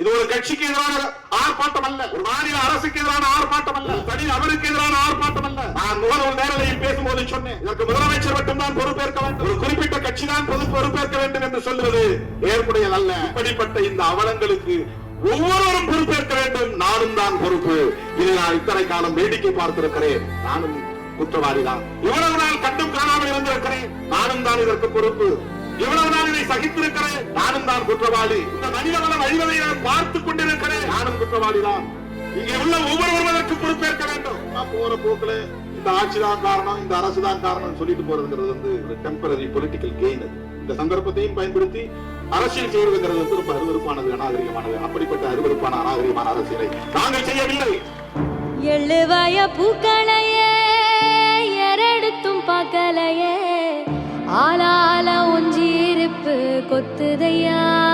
இது ஒரு கட்சிக்கு எதிரான ஆர்ப்பாட்டம் அல்ல ஒரு மாநில அரசுக்கு எதிரான ஆர்ப்பாட்டம் அல்ல தனி நபருக்கு எதிரான ஆர்ப்பாட்டம் அல்ல நான் முகநூல் நேரலையில் பேசும்போது சொன்னேன் இதற்கு முதலமைச்சர் மட்டும்தான் பொறுப்பேற்க வேண்டும். ஒரு குறிப்பிட்ட கட்சி தான் பொது பொறுப்பேற்க வேண்டும் என்று சொல்வது ஏற்புடையதல்ல இப்படிப்பட்ட இந்த அவலங்களுக்கு ஒவ்வொருவரும் பொறுப்பேற்க வேண்டும். நானும் தான் பொறுப்பு. இதை நான் இத்தனை காலம் வேடிக்கை பார்த்திருக்கிறேன். நானும் குற்றவாளி தான் இவ்வளவு நாள் கண்டும் காணாமல் இருந்திருக்கிறேன். நானும் தான் இதற்கு பொறுப்பு. இவ்வளவு நாள் இதை நானும் தான் குற்றவாளி. இந்த மனித வளம் அழிவதை நான் பார்த்துக் கொண்டிருக்கிறேன். நானும் குற்றவாளி தான் இங்கே உள்ள ஒவ்வொருவரும் அதற்கு பொறுப்பேற்க வேண்டும். நான் போற போக்குல இந்த ஆட்சி தான் காரணம் இந்த அரசு தான் காரணம் சொல்லிட்டு போறதுங்கிறது வந்து ஒரு டெம்பரரி பொலிட்டிக்கல் கெயின் அது. இந்த சந்தர்ப்பத்தையும் பயன்படுத்தி அரசியல் செய்வதுங்கிறது வந்து ரொம்ப அருவறுப்பானது அநாகரிகமானது. அப்படிப்பட்ட அருவறுப்பான அநாகரிகமான அரசியலை நாங்கள் செய்யவில்லை. எழுவாய பூக்களையே எரடுத்தும் பார்க்கலையே கொத்துதையா?